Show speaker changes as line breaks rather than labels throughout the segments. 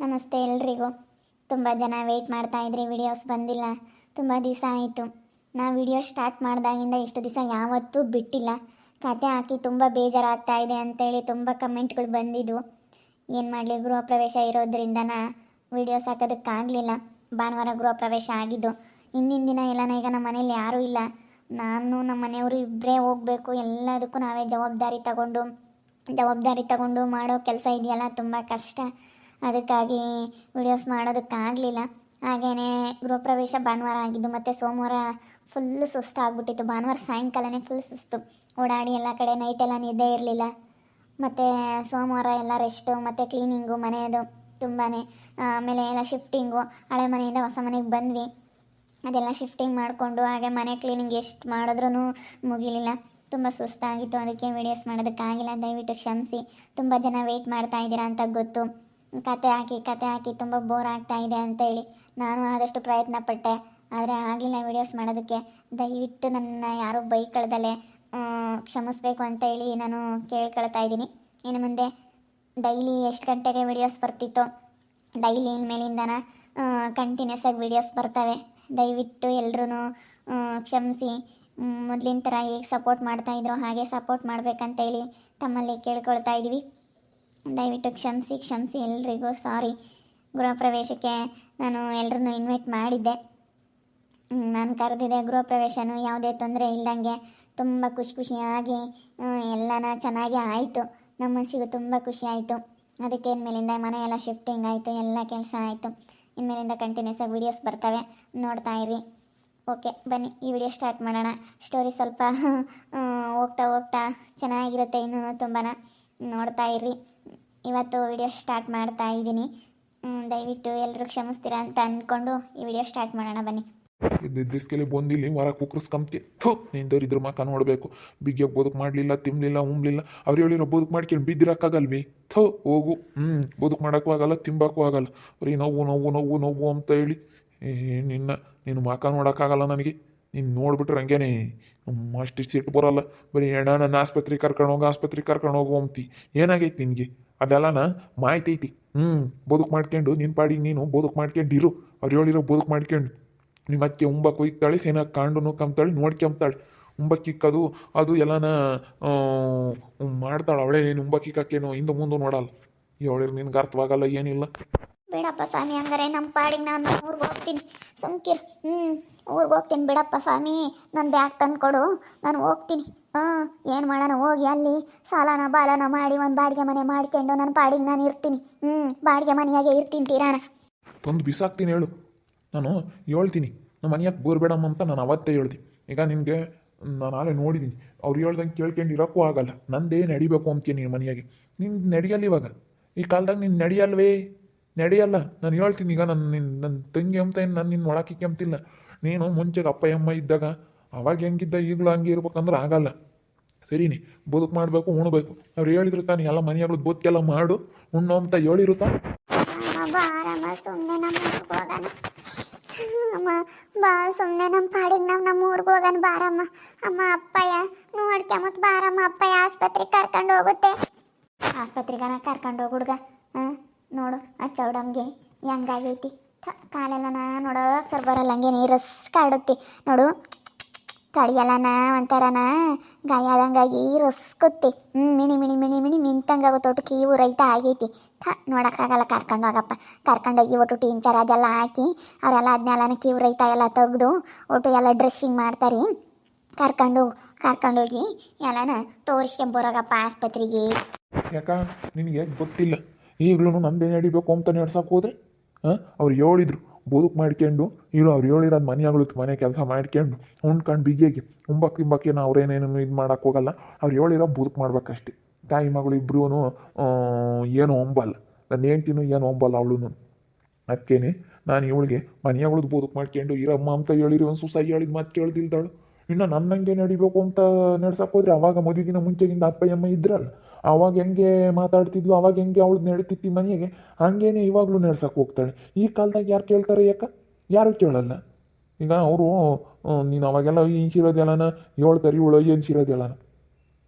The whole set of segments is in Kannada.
ನಮಸ್ತೆ ಎಲ್ರಿಗೂ. ತುಂಬ ಜನ ವೆಯ್ಟ್ ಮಾಡ್ತಾ ಇದ್ರಿ ವಿಡಿಯೋಸ್ ಬಂದಿಲ್ಲ. ತುಂಬ ದಿವಸ ಆಯಿತು. ನಾ ವಿಡಿಯೋ ಸ್ಟಾರ್ಟ್ ಮಾಡಿದಾಗಿಂದ ಇಷ್ಟು ದಿವಸ ಯಾವತ್ತೂ ಬಿಟ್ಟಿಲ್ಲ. ಕತೆ ಹಾಕಿ ತುಂಬ ಬೇಜಾರಾಗ್ತಾ ಇದೆ ಅಂತೇಳಿ ತುಂಬ ಕಮೆಂಟ್ಗಳು ಬಂದಿದ್ವು. ಏನು ಮಾಡಲಿ, ಗೃಹ ಪ್ರವೇಶ ಇರೋದ್ರಿಂದನ ವಿಡಿಯೋಸ್ ಹಾಕೋದಕ್ಕಾಗಲಿಲ್ಲ. ಭಾನುವಾರ ಗೃಹ ಪ್ರವೇಶ ಆಗಿದ್ದು. ಹಿಂದಿನ ದಿನ ಎಲ್ಲನ ಈಗ ನಮ್ಮ ಮನೇಲಿ ಯಾರೂ ಇಲ್ಲ. ನಾನು ನಮ್ಮ ಮನೆಯವರು ಇಬ್ಬರೇ ಹೋಗಬೇಕು. ಎಲ್ಲದಕ್ಕೂ ನಾವೇ ಜವಾಬ್ದಾರಿ ತಗೊಂಡು ಜವಾಬ್ದಾರಿ ತಗೊಂಡು ಮಾಡೋ ಕೆಲಸ ಇದೆಯಲ್ಲ, ತುಂಬ ಕಷ್ಟ. ಅದಕ್ಕಾಗಿ ವಿಡಿಯೋಸ್ ಮಾಡೋದಕ್ಕಾಗಲಿಲ್ಲ. ಹಾಗೆಯೇ ಗೃಹಪ್ರವೇಶ ಭಾನುವಾರ ಆಗಿದ್ದು, ಮತ್ತು ಸೋಮವಾರ ಫುಲ್ಲು ಸುಸ್ತು ಆಗ್ಬಿಟ್ಟಿತ್ತು ಭಾನುವಾರ ಸಾಯಂಕಾಲನೇ ಫುಲ್ ಸುಸ್ತು. ಓಡಾಡಿ ಎಲ್ಲ ಕಡೆ ನೈಟೆಲ್ಲ ನಿದ್ದೆ ಇರಲಿಲ್ಲ. ಮತ್ತು ಸೋಮವಾರ ಎಲ್ಲ ರೆಸ್ಟು ಮತ್ತು ಕ್ಲೀನಿಂಗು ಮನೆಯದು ತುಂಬಾ ಆಮೇಲೆ ಎಲ್ಲ ಶಿಫ್ಟಿಂಗು ಹಳೆ ಮನೆಯಿಂದ ಹೊಸ ಮನೆಗೆ ಬಂದ್ವಿ. ಅದೆಲ್ಲ ಶಿಫ್ಟಿಂಗ್ ಮಾಡಿಕೊಂಡು, ಹಾಗೆ ಮನೆ ಕ್ಲೀನಿಂಗ್ ಎಷ್ಟು ಮಾಡಿದ್ರೂ ಮುಗಿಲಿಲ್ಲ. ತುಂಬ ಸುಸ್ತಾಗಿತ್ತು. ಅದಕ್ಕೆ ವೀಡಿಯೋಸ್ ಮಾಡೋದಕ್ಕಾಗಿಲ್ಲ. ದಯವಿಟ್ಟು ಕ್ಷಮಿಸಿ. ತುಂಬ ಜನ ವೆಯ್ಟ್ ಮಾಡ್ತಾ ಇದ್ದೀರಾ ಅಂತ ಗೊತ್ತು. ಕತೆ ಹಾಕಿ ಕತೆ ಹಾಕಿ ತುಂಬ ಬೋರ್ ಆಗ್ತಾ ಇದೆ ಅಂತೇಳಿ ನಾನು ಆದಷ್ಟು ಪ್ರಯತ್ನ ಪಟ್ಟೆ. ಆದರೆ ಆಗಲಿಲ್ಲ ವೀಡಿಯೋಸ್ ಮಾಡೋದಕ್ಕೆ. ದಯವಿಟ್ಟು ನನ್ನ ಯಾರೂ ಬೈಕಳ್ದಲೆ ಕ್ಷಮಿಸ್ಬೇಕು ಅಂತ ಹೇಳಿ ನಾನು ಕೇಳ್ಕೊಳ್ತಾ ಇದ್ದೀನಿ. ಇನ್ನು ಮುಂದೆ ಡೈಲಿ ಎಷ್ಟು ಗಂಟೆಗೆ ವಿಡಿಯೋಸ್ ಬರ್ತಿತ್ತು ಡೈಲಿ ಇನ್ಮೇಲಿಂದನ ಕಂಟಿನ್ಯೂಸ್ ಆಗಿ ವಿಡಿಯೋಸ್ ಬರ್ತವೆ. ದಯವಿಟ್ಟು ಎಲ್ಲರೂ ಕ್ಷಮಿಸಿ, ಮೊದಲಿನ ಥರ ಹೇಗೆ ಸಪೋರ್ಟ್ ಮಾಡ್ತಾಯಿದ್ರು ಹಾಗೆ ಸಪೋರ್ಟ್ ಮಾಡಬೇಕಂತೇಳಿ ತಮ್ಮಲ್ಲಿ ಕೇಳ್ಕೊಳ್ತಾ ಇದ್ದೀವಿ. ದಯವಿಟ್ಟು ಕ್ಷಮಿಸಿ ಕ್ಷಮಿಸಿ, ಎಲ್ರಿಗೂ ಸಾರಿ ಗೃಹ ಪ್ರವೇಶಕ್ಕೆ ನಾನು ಎಲ್ಲರನ್ನೂ ಇನ್ವೈಟ್ ಮಾಡಿದ್ದೆ. ನಾನು ಕರೆದಿದ್ದೆ ಗೃಹ ಪ್ರವೇಶನೂ ಯಾವುದೇ ತೊಂದರೆ ಇಲ್ದಂಗೆ ತುಂಬ ಖುಷಿ ಖುಷಿಯಾಗಿ ಎಲ್ಲನ ಚೆನ್ನಾಗಿ ಆಯಿತು. ನಮ್ಮ ಮನಸ್ಸಿಗೂ ತುಂಬ ಖುಷಿ ಆಯಿತು. ಅದಕ್ಕೆ ಇನ್ಮೇಲಿಂದ ಮನೆ ಎಲ್ಲ ಶಿಫ್ಟಿಂಗ್ ಆಯಿತು, ಎಲ್ಲ ಕೆಲಸ ಆಯಿತು. ಇನ್ಮೇಲಿಂದ ಕಂಟಿನ್ಯೂಸ್ ಆಗಿ ವೀಡಿಯೋಸ್ ಬರ್ತವೆ. ನೋಡ್ತಾ ಇರಿ. ಓಕೆ ಬನ್ನಿ, ಈ ವಿಡಿಯೋ ಸ್ಟಾರ್ಟ್ ಮಾಡೋಣ. ಸ್ಟೋರಿ ಸ್ವಲ್ಪ ಹೋಗ್ತಾ ಹೋಗ್ತಾ ಚೆನ್ನಾಗಿರುತ್ತೆ ಇನ್ನೂ ತುಂಬಾ ನೋಡ್ತಾ ಇರ್ರಿ ಇವತ್ತು ವಿಡಿಯೋ ಸ್ಟಾರ್ಟ್ ಮಾಡ್ತಾ ಇದ್ದೀನಿ. ದಯವಿಟ್ಟು ಎಲ್ಲರೂ ಕ್ಷಮಿಸ್ತೀರಾ ಅಂತ ಅಂದ್ಕೊಂಡು ಈ ವಿಡಿಯೋ ಸ್ಟಾರ್ಟ್ ಮಾಡೋಣ, ಬನ್ನಿ.
ದಿಸ್ಕೆಲಿ ಬಂದಿಲ್ಲಿ ಹೊರ ಕುಕ್ರಸ್ಕಂಬ್ತಿ ಥೋ, ನಿಂದವ್ರು ಇದ್ರ ಮಕ್ಕ ನೋಡಬೇಕು. ಬಿಗ್ಯಾಗ ಬದುಕು ಮಾಡಲಿಲ್ಲ ತಿನ್ನಲಿಲ್ಲ ಉಮ್ಲಿಲ್ಲ. ಅವ್ರು ಹೇಳಿರೋ ಬದುಕು ಮಾಡ್ಕೊಂಡು ಬಿದ್ದಿರಕ್ಕಾಗಲ್ವಿ ಥೋ, ಹೋಗು. ಹ್ಞೂ ಬದುಕು ಮಾಡೋಕ್ಕೂ ಆಗಲ್ಲ, ತಿಂಬಕ್ಕೂ ಆಗಲ್ಲ. ಬರೀ ನೋವು ನೋವು ನೋವು ನೋವು ಅಂತ ಹೇಳಿ. ಏ, ನಿನ್ನ, ನೀನು ಮಾಕ ನೋಡೋಕ್ಕಾಗಲ್ಲ ನನಗೆ. ನೀನು ನೋಡ್ಬಿಟ್ರೆ ಹಂಗೇನೆ. ಅಷ್ಟು ಸಿಟ್ಟು ಬರೋಲ್ಲ. ಬರೀ ಎಣ್ಣ ನನ್ನ ಆಸ್ಪತ್ರೆಗೆ ಕರ್ಕೊಂಡು ಹೋಗು ಆಸ್ಪತ್ರೆಗೆ ಕರ್ಕೊಂಡು ಹೋಗು ಅಂತಿ. ಏನಾಗೈತಿ ನಿನಗೆ? ಅದೆಲ್ಲನ ಮಾಹಿತಿ ಐತಿ. ಹ್ಞೂ ಬದುಕು ಮಾಡ್ಕೊಂಡು ನಿನ್ನ ಪಾಡಿಗೆ ನೀನು ಬದುಕು ಮಾಡ್ಕೊಂಡು ಇರು. ಅವ್ರು ಹೇಳಿರೋ ಬದುಕು ಮಾಡ್ಕೊಂಡು. ನಿಮ್ಮ ಅತ್ತೆ ಉಂಬಕ್ಕೆ ಒಯ್ತಾಳೆ ಸೇನಾ ಕಾಂಡು ಕಂಬ್ತಾಳೆ ನೋಡ್ಕೊಂಬ್ತಾಳೆ ಉಂಬಕ್ಕಿಕ್ಕದು ಅದು ಎಲ್ಲನ ಮಾಡ್ತಾಳೆ ಅವಳೇ. ನೀನು ಉಂಬಕ್ಕಿಕ್ಕೇನು ಹಿಂದೆ ಮುಂದೆ ನೋಡಲ್ಲ. ಅವಳಿಗೆ ನಿನ್ಗೆ ಅರ್ಥವಾಗಲ್ಲ, ಏನಿಲ್ಲ.
ಬೇಡಪ್ಪ ಸ್ವಾಮಿ, ಹಂಗಾರೆ ನಮ್ಮ ಪಾಡಿಗೆ ನಾನು ಊರಿಗೆ ಹೋಗ್ತೀನಿ. ಸುಮ್ಕಿರ್. ಹ್ಞೂ ಊರಿಗೆ ಹೋಗ್ತೀನಿ ಬಿಡಪ್ಪ ಸ್ವಾಮಿ. ನನ್ನ ಬ್ಯಾಗ್ ತಂದು ಕೊಡು ನಾನು ಹೋಗ್ತೀನಿ. ಹಾಂ, ಏನು ಮಾಡೋಣ, ಹೋಗಿ ಅಲ್ಲಿ ಸಾಲನ ಬಾಲನ ಮಾಡಿ ಒಂದು ಬಾಡಿಗೆ ಮನೆ ಮಾಡ್ಕೊಂಡು ನನ್ನ ಪಾಡಿಗೆ ನಾನು ಇರ್ತೀನಿ. ಹ್ಞೂ ಬಾಡಿಗೆ ಮನೆಯಾಗೆ ಇರ್ತೀನಿ ತೀರಾಣ
ತಂದು ಬಿಸಾಕ್ತೀನಿ ಹೇಳು. ನಾನು ಹೇಳ್ತೀನಿ. ನಮ್ಮ ಮನೆಯಾಗೆ ಬೋರ್ಬೇಡಮ್ಮ ಅಂತ ನಾನು ಅವತ್ತೇ ಹೇಳ್ತೀನಿ ಈಗ ನಿನಗೆ ನಾನು ಆಲೆ ನೋಡಿದ್ದೀನಿ ಅವ್ರು ಹೇಳ್ದಂಗೆ ಕೇಳ್ಕೊಂಡು ಇರೋಕ್ಕೂ ಆಗಲ್ಲ. ನಂದೇ ನಡಿಬೇಕು ಅಂತೀನಿ ಮನೆಯಾಗೆ? ನಿಂದು ನಡೆಯಲ್ಲ ಇವಾಗ. ಈ ಕಾಲದಾಗ ನೀನು ನಡೆಯಲ್ವೇ? ನಡೆಯಲ್ಲ ನಾನು ಹೇಳ್ತೀನಿ ಈಗ ನನ್ನ ನಿನ್ನ ನನ್ನ ತಂಗಿ ಅಂತ ಏನು ನಾನು ನಿನ್ನ ಒಳಕ್ಕೆ ಅಂತಿಲ್ಲ ನೀನು ಮುಂಚೆಗೆ ಅಪ್ಪ, ಅಮ್ಮ ಇದ್ದಾಗ ಅವಾಗ ಹೆಂಗಿದ್ದ ಈಗಲೂ ಹಂಗೆ ಇರ್ಬೇಕಂದ್ರೆ ಆಗಲ್ಲ. ಸರಿನಿ? ಬದುಕು ಮಾಡಬೇಕು, ಉಣ್ಬೇಕು. ಅವ್ರು ಹೇಳಿದ್ರು ತಾನೆ, ಎಲ್ಲ ಮನೆಯಾಗಳು ಬದುಕೆಲ್ಲ ಮಾಡು, ಉಣ್ಣು ಅಂತ
ಹೇಳಿರುತ್ತಾ ಅಮ್ಮ ಬಾ ಸುಮ್ಮನೆ ನಮ್ಮ ಪಾಡಿಗೆ ನಾವು ನಮ್ಮ ಊರಿಗೆ ಹೋಗೋಣ ಬಾರಮ್ಮ ಅಮ್ಮ. ಅಪ್ಪಯ್ಯ ನೋಡ್ಕೊಂಬತ್ ಬಾರಮ್ಮ ಅಪ್ಪಯ್ಯ ಆಸ್ಪತ್ರೆಗೆ ಕರ್ಕೊಂಡು ಹೋಗುತ್ತೆ. ಆಸ್ಪತ್ರೆಗನ ಕರ್ಕೊಂಡು ಹೋಗಿ ಹುಡ್ಗ, ಹಾಂ? ನೋಡು, ಆ ಹೆಂಗಾಗೈತಿ? ಕಾಲೆಲ್ಲನ ನೋಡೋಕೆ ಸರ್ ಬರಲ್ಲ ಹಂಗೆ ನೀರಸ್ ಕಾಡುತ್ತೆ ನೋಡು, ತಡಿಯಲ್ಲನ, ಒಂಥರನ ಗಾಯ ಆದಂಗಾಗಿ ರಸ್ಕುತ್ತೆ. ಹ್ಞೂ ಮಿಣಿ ಮಿಣಿ ಮಿಣಿ ಮಿಣಿ ಮಿಂತಂಗಾಗುತ್ತೆ ಒಟ್ಟು ಕೀವು ರೈತ ಆಗೈತಿ. ಥ, ನೋಡೋಕ್ಕಾಗಲ್ಲ ಕರ್ಕೊಂಡೋಗಪ್ಪ ಕರ್ಕೊಂಡೋಗಿ ಒಟ್ಟು ಟೀಂಚರ್ ಅದೆಲ್ಲ ಹಾಕಿ, ಅವರೆಲ್ಲ ಅದನ್ನೆಲ್ಲನ ಕೀವು ರೈತ ಎಲ್ಲ ತೆಗೆದು, ಒಟ್ಟು ಎಲ್ಲ ಡ್ರೆಸ್ಸಿಂಗ್ ಮಾಡ್ತಾರೆ. ಕರ್ಕೊಂಡು ಕರ್ಕೊಂಡೋಗಿ ಎಲ್ಲನ ತೋರಿಸ್ಕೊಂಬರೋಗಪ್ಪ ಆಸ್ಪತ್ರೆಗೆ.
ಯಾಕ, ನಿನಗೆ ಗೊತ್ತಿಲ್ಲ. ಈಗಲೂ ನಂದೇ ನಡಿಬೇಕು ಅಂತ ನಡ್ಸಕ್ಕೆ ಹೋದ್ರೆ, ಹಾಂ? ಅವ್ರು ಹೇಳಿದ್ರು, ಬದುಕು ಮಾಡ್ಕೊಂಡು ಇರೋ ಅವ್ರು ಹೇಳಿರೋದು ಮನೆಯಾಗಳು ಮನೆ ಕೆಲಸ ಮಾಡ್ಕೊಂಡು, ಉಣ್ಕೊಂಡು ಬಿಗಿಯಾಗಿ, ಉಂಬಕ್ ತಿಂಬಕ್ಕೆ ನಾವು ಅವ್ರೇನೇನು ಇದು ಮಾಡಕ್ಕೆ ಹೋಗಲ್ಲ. ಅವ್ರು ಹೇಳಿರೋ ಬದುಕು ಮಾಡ್ಬೇಕಷ್ಟೆ. ತಾಯಿ ಮಗಳು ಇಬ್ಬರೂ ಏನು ಒಂಬಲ್ಲ ನನ್ನ ಹೆಂಡ್ತಿನೂ ಏನು ಒಂಬಲ್ಲ ಅವಳು ಅದಕ್ಕೇನೆ ನಾನು ಇವಳಿಗೆ ಮನೆಯಾಗಳದ್ದು ಬದುಕು ಮಾಡ್ಕೊಂಡು, ಇರಮ್ಮ ಅಂತ ಹೇಳಿರಿ, ಒಂದು ಸುಸ ಹೇಳಿದ ಮಾತು ಕೇಳ್ದಿಲ್ದಾಳು ಇನ್ನು ನನ್ನಂಗೆ ನಡಿಬೇಕು ಅಂತ ನಡ್ಸಕ್ಕೆ ಹೋದ್ರೆ, ಅವಾಗ ಮದುವೆಗಿನ ಮುಂಚೆಗಿಂದ ಅಪ್ಪ, ಅಮ್ಮ ಇದ್ರಲ್ಲ. ಅವಾಗ ಹೆಂಗೆ ಮಾತಾಡ್ತಿದ್ಲು, ಅವಾಗ ಹೆಂಗೆ ಅವಳು ನಡೀತಿತ್ತು ಮನೆಗೆ, ಹಂಗೇನೆ ಇವಾಗಲೂ ನಡ್ಸಕ್ಕೆ ಹೋಗ್ತಾಳೆ. ಈ ಕಾಲದಾಗ ಯಾರು ಕೇಳ್ತಾರೆ ಯಾಕ? ಯಾರು ಕೇಳಲ್ಲ. ಈಗ ಅವರು ನೀನು ಅವಾಗೆಲ್ಲ ಈಸಿರೋದೆಲ್ಲನ ಹೇಳ್ತಾರೆ ಇವಳು ಏನ್ಸಿರೋದೆಲ್ಲನ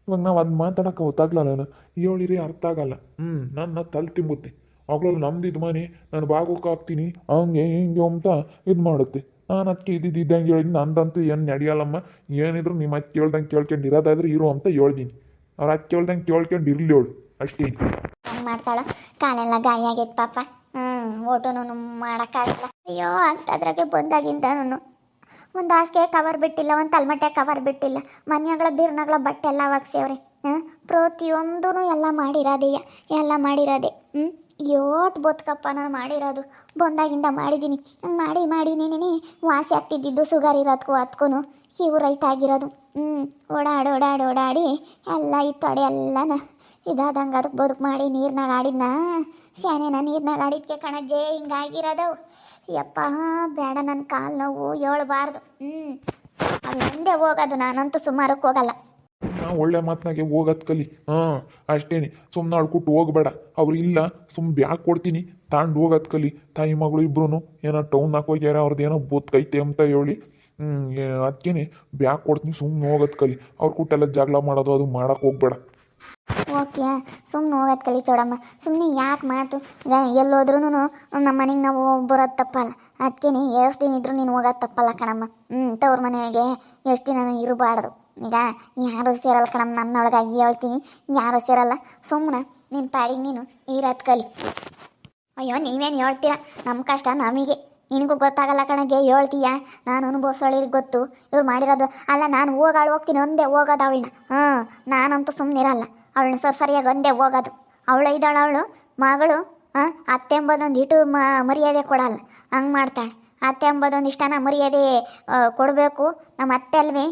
ಇವಾಗ ನಾವು ಅದು ಮಾತಾಡೋಕೆ ಗೊತ್ತಾಗ್ಲಲ್ಲ ಹೇಳಿರಿ ಅರ್ಥ ಆಗಲ್ಲ. ಹ್ಞೂ ನನ್ನ ತಲೆ ತಿಂಬುತ್ತೆ. ಅವಾಗಲೂ ನಮ್ದು ಇದು ಮನೆ, ನಾನು ಬಾಗೋಕೆ ಹಾಕ್ತೀನಿ, ಹಂಗೆ ಹಿಂಗೆ ಅಂತ ಇದು ಮಾಡುತ್ತೆ. ನಾನು ಅದಕ್ಕೆ ಇದ್ದಿದ್ದಂಗೆ ಹೇಳಿದ್ದೀನಿ ನಂದಂತೂ ಏನು ನಡೆಯಲ್ಲಮ್ಮ ಏನಿದ್ರು ನಿಮ್ಮ ಅತ್ತೆ ಕೇಳ್ದಂಗೆ ಕೇಳ್ಕೊಂಡು ಇರೋದಾದ್ರೆ ಇರು ಅಂತ ಹೇಳ್ದೀನಿ. ಅವ್ರ ಅತ್ತೆ ಕೇಳ್ದಂಗೆ ಕೇಳ್ಕೊಂಡು ಇರಲಿ ಅವಳು. ಅಷ್ಟೇ
ಹಂಗೆ ಮಾಡ್ತಾಳ? ಕಾಲೆಲ್ಲ ಗಾಯ ಆಗೈತೆ ಪಾಪ. ಹ್ಞೂ ಓಟೋನು ಮಾಡೋಕ್ಕಾಗಲ್ಲ. ಅಯ್ಯೋ, ಅಂತದ್ರಾಗೆ ಬಂದಾಗಿಂದ ನಾನು ಒಂದು ಹಾಸಿಗೆ ಕವರ್ ಬಿಟ್ಟಿಲ್ಲ, ಒಂದು ತಲ್ಮಟ್ಟೆ ಕವರ್ ಬಿಟ್ಟಿಲ್ಲ. ಮನೆಗಳ ಬೀರ್ನಗಳ ಬಟ್ಟೆ ಎಲ್ಲ ಒಗ್ಸ್ಯವ್ರೆ. ಹಾಂ ಪ್ರತಿಯೊಂದೂ ಎಲ್ಲ ಮಾಡಿರೋದೆಯ, ಎಲ್ಲ ಮಾಡಿರೋದೆ. ಹ್ಞೂ ಯೋಟ್ ಬೋತ್ಕಪ್ಪ ನಾನು ಮಾಡಿರೋದು. ಬಂದಾಗಿಂದ ಮಾಡಿದ್ದೀನಿ ಮಾಡಿ ಮಾಡಿ ನೀನೇ ವಾಸಿ ಆಗ್ತಿದ್ದಿದ್ದು, ಸುಗರ್ ಇರೋದಕ್ಕೂ ಅದಕ್ಕೂ ಇವು ರೈತ ಆಗಿರೋದು. ಹ್ಞೂ ಓಡಾಡಿ ಓಡಾಡಿ ಓಡಾಡಿ ಎಲ್ಲ ಈ ತೊಡೆ ಎಲ್ಲನ ಇದಾದಂಗೆ ಅದಕ್ಕೆ ಬದುಕು ಮಾಡಿ ನೀರ್ನಾಗ ಆಡಿದ್ನ? ಸ್ಯಾನೇನ ನೀರ್ನಾಗ ಆಡಿದ್ಕೆ ಕಣಜ್ಜೆ, ಹಿಂಗಾಗಿರೋದವು. ಯಪ್ಪ, ಬೇಡ ನನ್ನ ಕಾಲು ನೋವು ಹೇಳ್ಬಾರ್ದು ಹ್ಞೂ ಅವಳು ಮುಂದೆ ಹೋಗೋದು, ನಾನಂತೂ ಸುಮಾರಕ್ಕೆ ಹೋಗಲ್ಲ.
ನಾ ಒಳ್ಳೆ ಮಾತನಾಗೆ ಹೋಗೋದು ಕಲಿ. ಹಾಂ, ಅಷ್ಟೇನೆ. ಸುಮ್ಮನೆ ಅಳ್ಕೊಟ್ಟು ಹೋಗ್ಬೇಡ. ಅವ್ರು ಇಲ್ಲ, ಸುಮ್ ಬ್ಯಾಗ್ ಕೊಡ್ತೀನಿ. ತಾಂಡು ಹೋಗೋದು ಕಲಿ. ತಾಯಿ ಮಗಳು ಇಬ್ರು ಏನೋ ಟೌನ್ ಹಾಕೋಗ್ಯಾರ ಅವ್ರದ್ದು ಏನೋ ಬೂತ್ಕೈತೆ ಅಂತ ಹೇಳಿ. ಅದಕ್ಕೇನೆ ಬ್ಯಾಕ್ ಕೊಡ್ತೀನಿ ಸುಮ್ಮನೆ ಹೋಗೋದು ಕಲಿ. ಅವ್ರ ಕೂಟೆಲ್ಲ ಜಗಳ ಮಾಡೋದು, ಅದು ಮಾಡೋಕೆ ಹೋಗ್ಬೇಡ.
ಓಕೆ ಸುಮ್ಮನೆ ಹೋಗೋದು ಕಲಿ ಚೋಡಮ್ಮ. ಸುಮ್ಮನೆ ಯಾಕೆ ಮಾತು? ಎಲ್ಲೋದ್ರೂ ನಮ್ಮ ಮನೆಗೆ ನಾವು ಬರೋದು ತಪ್ಪಲ್ಲ. ಅದಕ್ಕೇನೆ ಎಷ್ಟು ದಿನ ಇದ್ರೂ ನೀನು ಹೋಗೋದು ತಪ್ಪಲ್ಲ ಕಣಮ್ಮ. ಹ್ಞೂ ತವ್ರ ಮನೆಗೆ ಎಷ್ಟು ದಿನ ಇರಬಾರ್ದು. ಈಗ ಯಾರು ಸೇರಲ್ಲ ಕಣಮ್ಮ, ನನ್ನೊಳಗೆ ಹೇಳ್ತೀನಿ. ಯಾರು ಸೇರಲ್ಲ. ಸುಮ್ಮನೆ ನಿನ್ನ ಪಾಡಿಗೆ ನೀನು ಇರೋದು ಕಲಿ. ಅಯ್ಯೋ, ನೀವೇನು ಹೇಳ್ತೀರಾ? ನಮ್ಮ ಕಷ್ಟ ನಮಗೆ. ನಿನಗೂ ಗೊತ್ತಾಗಲ್ಲ ಕಣಜ್ಜೆ ಹೇಳ್ತೀಯ? ನಾನು ಅನುಭವಿಸೋಳಿಗೆ ಗೊತ್ತು. ಇವ್ರು ಮಾಡಿರೋದು ಅಲ್ಲ, ನಾನು ಹೋಗಾಳು, ಹೋಗ್ತೀನಿ, ಒಂದೇ ಹೋಗೋದು ಅವಳನ್ನ. ಹಾಂ, ನಾನಂತೂ ಸುಮ್ಮನಿರಲ್ಲ ಅವಳನ್ನ ಸರ್, ಸರಿಯಾಗಿ ಒಂದೇ ಹೋಗೋದು. ಅವಳು ಇದ್ದಾಳು, ಅವಳು ಮಗಳು, ಹಾಂ, ಅತ್ತೆ ಎಂಬುದೊಂದು ಇಟು ಮ, ಮರ್ಯಾದೆ ಕೊಡಲ್ಲ. ಹಂಗೆ ಮಾಡ್ತಾಳೆ. ಅತ್ತೆ ಎಂಬುದೊಂದು ಇಷ್ಟನ ಮರ್ಯಾದೆ ಕೊಡಬೇಕು. ನಮ್ಮ ಅತ್ತೆ ಅಲ್ವೇ?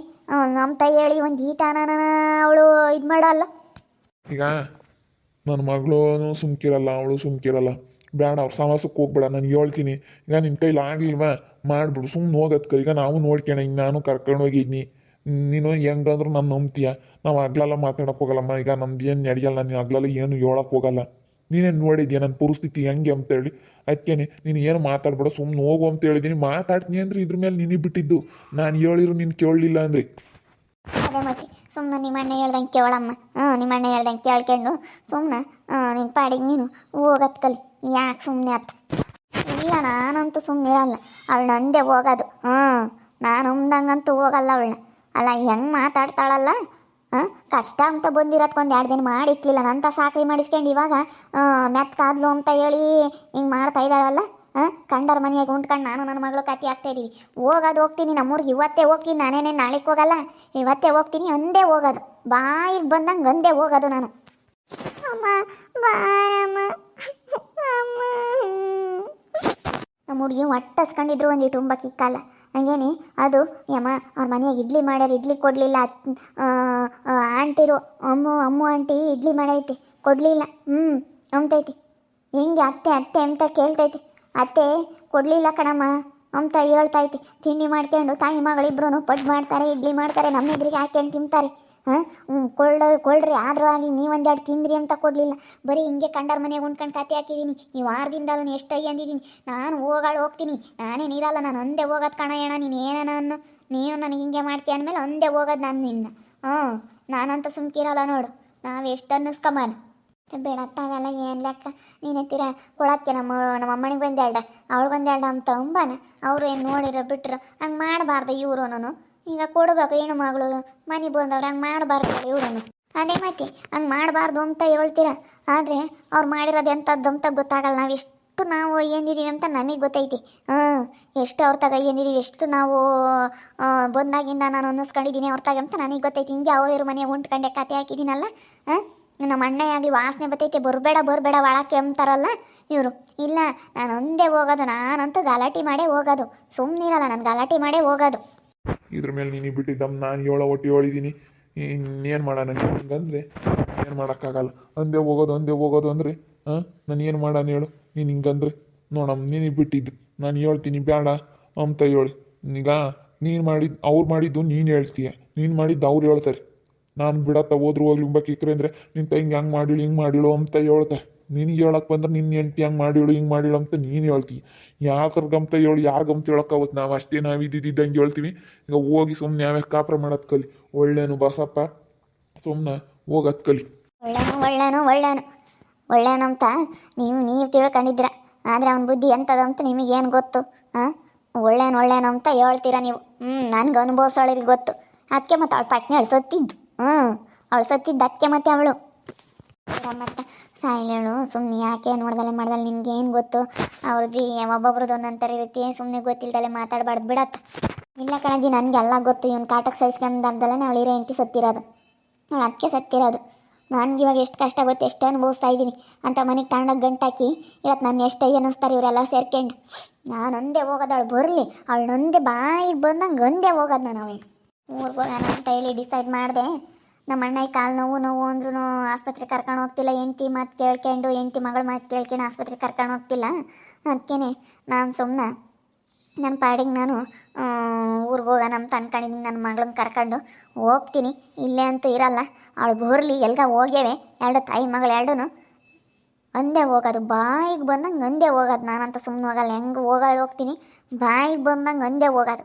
ನಮ್ಮ ತಾಯಿ ಹೇಳಿ ಒಂದು ಈಟನ ಅವಳು ಇದು ಮಾಡಲ್ಲ
ಈಗ ನನ್ನ ಮಗಳು ಸುಮ್ಕಿರಲ್ಲ, ಅವಳು ಸುಮ್ಕಿರಲ್ಲ. ಬೇಡ ಅವ್ರ ಸಮಾಸಕ್ಕೆ ಹೋಗ್ಬೇಡ, ನಾನು ಹೇಳ್ತೀನಿ. ಈಗ ನಿನ್ನ ಕೈಲಿ ಆಗ್ಲಿಲ್ವಾ? ಮಾಡಿಬಿಡು ಸುಮ್ಮನೆ ಹೋಗತ್ತೆ ಈಗ ನಾವು ನೋಡ್ಕೊಣ, ಈಗ ನಾನು ಕರ್ಕೊಂಡು ಹೋಗಿದ್ನಿ. ನೀನು ಹೆಂಗಂದ್ರೂ ನಾನು ನಂಬ್ತೀಯ? ನಾವು ಹಗ್ಲೆಲ್ಲ ಮಾತಾಡೋಕೆ ಹೋಗಲ್ಲಮ್ಮ. ಈಗ ನಮ್ದು ಏನು ನಡೆಯಲ್ಲ, ನೀನು ಹಗ್ಲೆಲ್ಲ ಏನು ಹೇಳಕ್ಕೆ ಹೋಗಲ್ಲ. ನೀನೇನು ನೋಡಿದ್ಯಾ? ನನ್ನ ಪರಿಸ್ಥಿತಿ ಹೆಂಗೆ ಅಂತೇಳಿ ಅದಕ್ಕೇನೆ ನೀನು ಏನು ಮಾತಾಡ್ಬೇಡ ಸುಮ್ಮನೆ ಹೋಗು ಅಂತ ಹೇಳಿದ್ದೀನಿ ಮಾತಾಡ್ತೀನಿ ಅಂದ್ರೆ ಇದ್ರ ಮೇಲೆ ನಿನಗೆ ಬಿಟ್ಟಿದ್ದು. ನಾನು ಹೇಳಿರು ನೀನು ಕೇಳಲಿಲ್ಲ ಅಂದ್ರೆ.
ಸುಮ್ಮನೆ ನಿಮ್ಮ ಅಣ್ಣ ಹೇಳ್ದಂಗೆ ಕೇಳಮ್ಮ. ಹ್ಞೂ ನಿಮ್ಮ ಅಣ್ಣ ಹೇಳ್ದಂಗೆ ಕೇಳ್ಕೊಂಡು ಸುಮ್ಮನೆ ನಿನ್ನ ಪಾಡಿಗೆ ನೀನು ಹೋಗತ್ ಕಲಿ. ಯಾಕೆ ಸುಮ್ಮನೆ ಅತ್ತ ಇಲ್ಲ, ನಾನಂತೂ ಸುಮ್ಮನೆ ಇರಲ್ಲ. ಅವಳು ನಂದೇ ಹೋಗೋದು. ಹಾಂ ನಾನು ಉಮ್ದಂಗಂತೂ ಹೋಗಲ್ಲ ಅವಳನ್ನ. ಅಲ್ಲ, ಹೆಂಗೆ ಮಾತಾಡ್ತಾಳಲ್ಲ? ಹಾಂ ಕಷ್ಟ ಅಂತ ಬಂದಿರೋದ್ಕೊಂದು ಎರಡು ದಿನ ಮಾಡಿಕ್ಲಿಲ್ಲ ನಂತ ಸಾಕ್ರಿ ಮಾಡಿಸ್ಕೊಂಡು ಇವಾಗ ಮೆತ್ಕಾದ್ಲು ಅಂತ ಹೇಳಿ ಹಿಂಗೆ ಮಾಡ್ತಾ ಇದ್ದಾಳಲ್ಲ? ಹಾಂ ಕಂಡರ ಮನೆಯಾಗ ಉಂಡ್ಕಂಡು ನಾನು ನನ್ನ ಮಗಳು ಕತಿ ಆಗ್ತಾ ಇದ್ದೀವಿ ಹೋಗೋದು ಹೋಗ್ತೀನಿ ನಮ್ಮೂರಿಗೆ ಇವತ್ತೇ ಹೋಗ್ತೀನಿ ನಾನೇನೇ ನಾಳೆಗೆ ಹೋಗಲ್ಲ. ಇವತ್ತೇ ಹೋಗ್ತೀನಿ ಅಂದೇ ಹೋಗೋದು. ಬಾಯಿಗೆ ಬಂದಂಗೆ ಅಂದೇ ಹೋಗೋದು ನಾನು. ಅಮ್ಮ ಬಾರಮ್ಮ. ಅಮ್ಮ. ನಮ್ಮ ಹುಡುಗಿ ಒಟ್ಟಸ್ಕೊಂಡಿದ್ರು ಒಂದು ತುಂಬ ಕಿಕ್ಕಲ್ಲ ಹಂಗೇನೆ ಅದು ಯಮ್ಮ ಅವ್ರ ಮನೆಯಾಗ ಇಡ್ಲಿ ಮಾಡ್ಯಾರ ಇಡ್ಲಿ ಕೊಡಲಿಲ್ಲ. ಆಂಟಿರು ಅಮ್ಮು ಅಮ್ಮು ಆಂಟಿ ಇಡ್ಲಿ ಮಾಡೈತಿ. ಕೊಡಲಿಲ್ಲ. ಹ್ಞೂ ಅಂತೈತಿ ಹೆಂಗೆ ಅತ್ತೆ ಅತ್ತೆ ಅಂತ ಕೇಳ್ತೈತಿ. ಅತ್ತೆ, ಕೊಡಲಿಲ್ಲ ಕಣಮ್ಮ. ಅಂತ ಹೇಳ್ತೈತಿ ತಿಂಡಿ ಮಾಡ್ಕೊಂಡು ತಾಯಿ ಮಗಳಿಬ್ರು ಪಡ್ ಮಾಡ್ತಾರೆ, ಇಡ್ಲಿ ಮಾಡ್ತಾರೆ, ನಮ್ಮ ಎದುರಿಗೆ ಹಾಕ್ಕೊಂಡು ತಿಂತಾರೆ. ಹಾಂ? ಕೊಳ್ಳ ಕೊಳ್ಳ್ರಿ ಆದರೂ ಆಗಲಿ ನೀವೊಂದೆರಡು ತಿಂದ್ರಿ ಅಂತ ಕೊಡಲಿಲ್ಲ. ಬರೀ ಹಿಂಗೆ ಕಂಡರ ಮನೆಗೆ ಉಂಡ್ಕೊಂಡು ಕತೆ ಹಾಕಿದ್ದೀನಿ ನೀವು ವಾರದಿಂದಲೂ ಎಷ್ಟು ಅಂದಿದ್ದೀನಿ ನಾನು ಹೋಗಾಳು ಹೋಗ್ತೀನಿ. ನಾನೇನು ಇರಲ್ಲ ನಾನು ಒಂದೇ ಹೋಗೋದು ಕಣ ಏಣ ನೀನು ಏನನ ಅನ್ನು, ನೀನು ನನಗೆ ಹಿಂಗೆ ಮಾಡ್ತೀಯ ಅಂದಮೇಲೆ ಒಂದೇ ಹೋಗೋದು ನಾನು ನಿನ್ನ. ಹ್ಞೂ ನಾನಂತ ಸುಮ್ಕಿರಲ್ಲ ನೋಡು. ನಾವು ಎಷ್ಟು ಅನ್ನಿಸ್ಕೊಂಬಾನ ಬೇಡ ಅವೆಲ್ಲ ಏನು ಲೆಕ್ಕ? ನೀನು ತೀರ ಕೊಡೋಕ್ಕೆ ನಮ್ಮ ನಮ್ಮ ಅಮ್ಮನಿಗೆ ಒಂದೆರಡು ಅವಳಿಗೊಂದು ಎರಡು ಅಂತ ಅಂಬಾನ? ಅವರು ಏನು ನೋಡಿರೋ ಬಿಟ್ಟರು ಹಂಗೆ ಮಾಡಬಾರ್ದು ಇವ್ರು ಈಗ ಕೊಡಬೇಕು ಏನು ಮಗಳು, ಮನೆ ಬಂದವ್ರು ಹಂಗೆ ಮಾಡಬಾರ್ದು ಇವರು ಅದೇ ಮತ್ತೆ ಹಂಗೆ ಮಾಡಬಾರ್ದು ಅಂತ ಹೇಳ್ತೀರ? ಆದರೆ ಅವ್ರು ಮಾಡಿರೋದು ಎಂಥದ್ದು ಅಂತ ಗೊತ್ತಾಗಲ್ಲ. ನಾವು ಎಷ್ಟು ನಾವು ಏನಿದ್ದೀವಿ ಅಂತ ನಮಗೆ ಗೊತ್ತೈತಿ. ಹಾಂ, ಎಷ್ಟು ಅವ್ರ ತಗ ಏನಿದ್ದೀವಿ ಎಷ್ಟು ನಾವು ಬಂದಾಗಿಂದ ನಾನು ಅನ್ನಿಸ್ಕೊಂಡಿದ್ದೀನಿ ಅವ್ರ ತಗ ಅಂತ ನನಗೆ ಗೊತ್ತೈತಿ. ಹಿಂಗೆ ಅವ್ರ ಇವ್ರ ಮನೆಗೆ ಉಂಟ್ಕೊಂಡೆ, ಕತೆ ಹಾಕಿದ್ದೀನಲ್ಲ ಹಾಂ? ನಮ್ಮ ಅಣ್ಣ ಆಗಲಿ ವಾಸನೆ ಬತ್ತೈತೆ ಬರಬೇಡ ಬರಬೇಡ ಒಳಕ್ಕೆ ಅಂತಾರಲ್ಲ ಇವರು. ಇಲ್ಲ, ನಾನು ಒಂದೇ ಹೋಗೋದು, ನಾನಂತೂ ಗಲಾಟೆ ಮಾಡೇ ಹೋಗೋದು. ಸುಮ್ಮನಿರಲ್ಲ ನಾನು ಗಲಾಟೆ ಮಾಡೇ ಹೋಗೋದು.
ಇದ್ರ ಮೇಲೆ ನೀನು ಬಿಟ್ಟಿದ್ದಮ್ಮ ನಾನು ಏಳು ಒಟ್ಟು ಹೇಳಿದ್ದೀನಿ ಇನ್ನೇನು ಮಾಡೋಣ ಹಿಂಗಂದ್ರೆ ಏನು ಮಾಡೋಕ್ಕಾಗಲ್ಲ. ಅಂದೇ ಹೋಗೋದು ಅಂದೇ ಹೋಗೋದು ಅಂದರೆ ಹಾಂ ನಾನು ಏನು ಮಾಡೋಣ ಹೇಳು? ನೀನು ಹಿಂಗಂದ್ರೆ? ನೋಡಮ್ಮ, ನೀನು ಬಿಟ್ಟಿದ್ದು ನಾನು ಹೇಳ್ತೀನಿ ಬೇಡ ಅಂತ ಹೇಳಿ, ಈಗ ನೀನು ಮಾಡಿದ್ದು ಅವ್ರು ಮಾಡಿದ್ದು ನೀನು ಹೇಳ್ತೀಯ. ನೀನು ಮಾಡಿದ್ದು ಅವ್ರು ಹೇಳ್ತಾರೆ. ನಾನು ಬಿಡತ್ತ ಹೋದ್ರು ಹೋಗ್ಲಿ ಉಂಬಕ್ಕಿಕ್ರೆ ಅಂದರೆ ನಿನ್ನ ತಂಗಿ ಹಂಗೆ ಮಾಡಿಳು, ಹಿಂಗೆ ಮಾಡಿಳು ಅಂತ ಹೇಳ್ತಾರೆ. ನಿನಗೆ ಹೇಳಕ್ಕೆ ಬಂದ್ರೆ ನಿನ್ನ ಹೆಂಡ್ತಿ ಹಂಗೆ ಮಾಡಿಳು, ಹಿಂಗೆ ಮಾಡಿಳು ಅಂತ ನೀನು ಹೇಳ್ತೀಯ ಹೇಳು ಹೇಳಿ ಯಾರಿಗಂತ ಹೇಳೋಕ್ಕಾಗುತ್ತೆ ನಾವು ಅಷ್ಟೇ ನಾವು ಇದ್ದಿದ್ದಂಗೆ ಹೇಳ್ತೀವಿ. ಈಗ ಹೋಗಿ ಸುಮ್ಮನೆ ಯಾವ್ಯಾವ ಕಾಪ್ರ ಮಾಡೋದು ಕಲಿ. ಒಳ್ಳೇನು ಬಸಪ್ಪ ಸುಮ್ಮನೆ ಹೋಗೋದು ಕಲಿ.
ಒಳ್ಳೇನು ಒಳ್ಳೇನು ಒಳ್ಳೇನು ಅಂತ ನೀವು ನೀವು ತಿಳ್ಕೊಂಡಿದ್ರ. ಆದರೆ ಅವನ ಬುದ್ಧಿ ಎಂಥದಂತ ನಿಮಗೇನು ಗೊತ್ತು? ಹಾಂ ಒಳ್ಳೇನು ಒಳ್ಳೇನು ಅಂತ ಹೇಳ್ತೀರಾ ನೀವು? ಹ್ಞೂ ನನಗೆ ಅನುಭವಿಸೋಳಿಗೆ ಗೊತ್ತು. ಅದಕ್ಕೆ ಮತ್ತೆ ಅವಳು ಫಸ್ಟ್ನೇ ಅವಳು ಸತ್ತಿದ್ದು ಹ್ಞೂ ಅವಳು ಸತ್ತಿದ್ದಕ್ಕೆ ಮತ್ತೆ ಅವಳು. ಮತ್ತೆ ಸಾಯಿಲೇಳು ಸುಮ್ಮನೆ ಯಾಕೆ ನೋಡ್ದಲೆ ಮಾಡ್ದಲೆ, ನಿನ್ಗೆ ಏನು ಗೊತ್ತು? ಅವ್ರದ್ದು ಒಬ್ಬೊಬ್ರದ್ದು ಒಂದೊಂಥರ ಇರುತ್ತೆ ಸುಮ್ಮನೆ ಗೊತ್ತಿಲ್ದಲೆ ಮಾತಾಡಬಾರ್ದು, ಬಿಡತ್ತ. ಇಲ್ಲ ಕಣಜಿ ನನಗೆಲ್ಲ ಗೊತ್ತು, ಇವ್ನು ಕಾಟಕ್ಕೆ ಸಹಿಸ್ಕೊಂಡಲ್ದಲ್ಲೇ ಅವಳು ಇರೋ ಎಂಟಿ ಸತ್ತಿರೋದು. ಅವಳು ಅದಕ್ಕೆ ಸತ್ತಿರೋದು. ನನಗೆ ಇವಾಗ ಎಷ್ಟು ಕಷ್ಟ ಗೊತ್ತು, ಎಷ್ಟು ಅನುಭವಿಸ್ತಾ ಇದ್ದೀನಿ. ಅಂತ ಮನೆಗೆ ತಗೊಂಡೋಗಿ ಗಂಟಾಕಿ ಇವತ್ತು ನನ್ನ ಎಷ್ಟು ಅನ್ನಿಸ್ತಾರೆ ಇವರೆಲ್ಲ ಸೇರ್ಕೊಂಡು. ನಾನೊಂದೇ ಹೋಗೋದು, ಅವಳು ಬರಲಿ. ಅವಳು ನೊಂದೇ ಬಾಯಿಗೆ ಬಂದಂಗೆ ಒಂದೇ ಹೋಗೋದು ನಾನು ಅವಳು ಊರಿಗೆ ಹೋಗೋಣ ಅಂತ ಹೇಳಿ ಡಿಸೈಡ್ ಮಾಡಿದೆ. ನಮ್ಮ ಅಣ್ಣಗೆ ಕಾಲು ನೋವು ನೋವು ಅಂದ್ರೂ ಆಸ್ಪತ್ರೆ ಕರ್ಕೊಂಡು ಹೋಗ್ತಿಲ್ಲ. ಎಂಟಿ ಮಾತು ಕೇಳ್ಕೊಂಡು ಎಂಟಿ ಮಗಳ ಮಾತು ಕೇಳ್ಕೊಂಡು ಆಸ್ಪತ್ರೆ ಕರ್ಕೊಂಡು ಹೋಗ್ತಿಲ್ಲ. ಅದಕ್ಕೇ ನಾನು ಸುಮ್ಮನೆ ನನ್ನ ಪಾಡಿಗೆ ನಾನು ಊರಿಗೆ ಹೋಗೋಣ ಅಂತ ಅನ್ಕೊಂಡಿದ್ದೀನಿ ನನ್ನ ಮಗಳನ್ನ ಕರ್ಕೊಂಡು ಹೋಗ್ತೀನಿ. ಇಲ್ಲೇ ಅಂತೂ ಇರಲ್ಲ. ಅವಳು ಬರಲಿ ಎಲ್ಗ ಹೋಗ್ಯವೆ. ಎರಡು ತಾಯಿ ಮಗಳು ಎರಡೂ ಒಂದೇ ಹೋಗೋದು. ಬಾಯಿಗೆ ಬಂದಂಗೆ ಒಂದೇ ಹೋಗೋದು. ನಾನಂತ ಸುಮ್ಮನೆ ಹೋಗಲ್ಲ. ಹೆಂಗೆ ಹೋಗೋಳು ಹೋಗ್ತೀನಿ. ಬಾಯಿಗೆ ಬಂದಂಗೆ ಒಂದೇ ಹೋಗೋದು.